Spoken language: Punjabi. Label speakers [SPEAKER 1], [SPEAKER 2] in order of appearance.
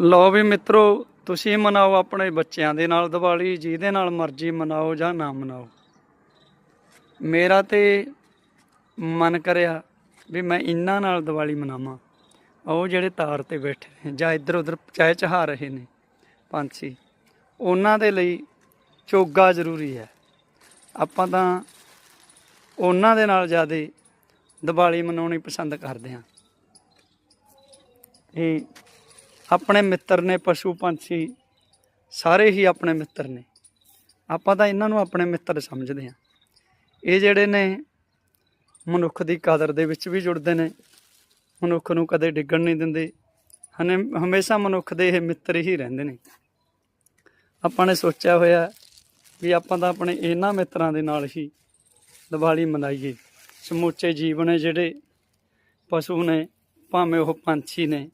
[SPEAKER 1] ਲਓ ਵੀ ਮਿੱਤਰੋ, ਤੁਸੀਂ ਮਨਾਓ ਆਪਣੇ ਬੱਚਿਆਂ ਦੇ ਨਾਲ ਦੀਵਾਲੀ, ਜਿਹਦੇ ਨਾਲ ਮਰਜ਼ੀ ਮਨਾਓ ਜਾਂ ਨਾ ਮਨਾਓ। ਮੇਰਾ ਤੇ ਮਨ ਕਰਿਆ ਵੀ ਮੈਂ ਇਹਨਾਂ ਨਾਲ ਦੀਵਾਲੀ ਮਨਾਵਾਂ। ਉਹ ਜਿਹੜੇ ਤਾਰ ਤੇ ਬੈਠੇ ਨੇ, ਜਾਂ ਇੱਧਰ ਉੱਧਰ ਚਾਹ ਚਹਾ ਰਹੇ ਨੇ, ਪੰਛੀ, ਉਹਨਾਂ ਦੇ ਲਈ ਚੋਗਾ ਜ਼ਰੂਰੀ ਹੈ। ਆਪਾਂ ਤਾਂ ਉਹਨਾਂ ਦੇ ਨਾਲ ਜ਼ਿਆਦਾ ਦੀਵਾਲੀ ਮਨਾਉਣੀ ਪਸੰਦ ਕਰਦੇ ਹਾਂ। ਇਹ ਆਪਣੇ ਮਿੱਤਰ ਨੇ, ਪਸ਼ੂ ਪੰਛੀ ਸਾਰੇ ਹੀ ਆਪਣੇ ਮਿੱਤਰ ਨੇ। ਆਪਾਂ ਤਾਂ ਇਹਨਾਂ ਨੂੰ ਆਪਣੇ ਮਿੱਤਰ ਸਮਝਦੇ ਹਾਂ। ਇਹ ਜਿਹੜੇ ਨੇ ਮਨੁੱਖ ਦੀ ਕਦਰ ਦੇ ਵਿੱਚ ਵੀ ਜੁੜਦੇ ਨੇ। ਮਨੁੱਖ ਨੂੰ ਕਦੇ ਡਿੱਗਣ ਨਹੀਂ ਦਿੰਦੇ। ਹਨੇ, ਹਮੇਸ਼ਾ ਮਨੁੱਖ ਦੇ ਇਹ ਮਿੱਤਰ ਹੀ ਰਹਿੰਦੇ ਨੇ। ਆਪਾਂ ਨੇ ਸੋਚਿਆ ਹੋਇਆ ਵੀ ਆਪਾਂ ਤਾਂ ਆਪਣੇ ਇਹਨਾਂ ਮਿੱਤਰਾਂ ਦੇ ਨਾਲ ਹੀ ਦੀਵਾਲੀ ਮਨਾਈਏ। ਸਮੁੱਚੇ ਜੀਵਨ ਨੇ ਜਿਹੜੇ ਪਸ਼ੂ ਨੇ, ਭਾਵੇਂ ਉਹ ਪੰਛੀ ਨੇ।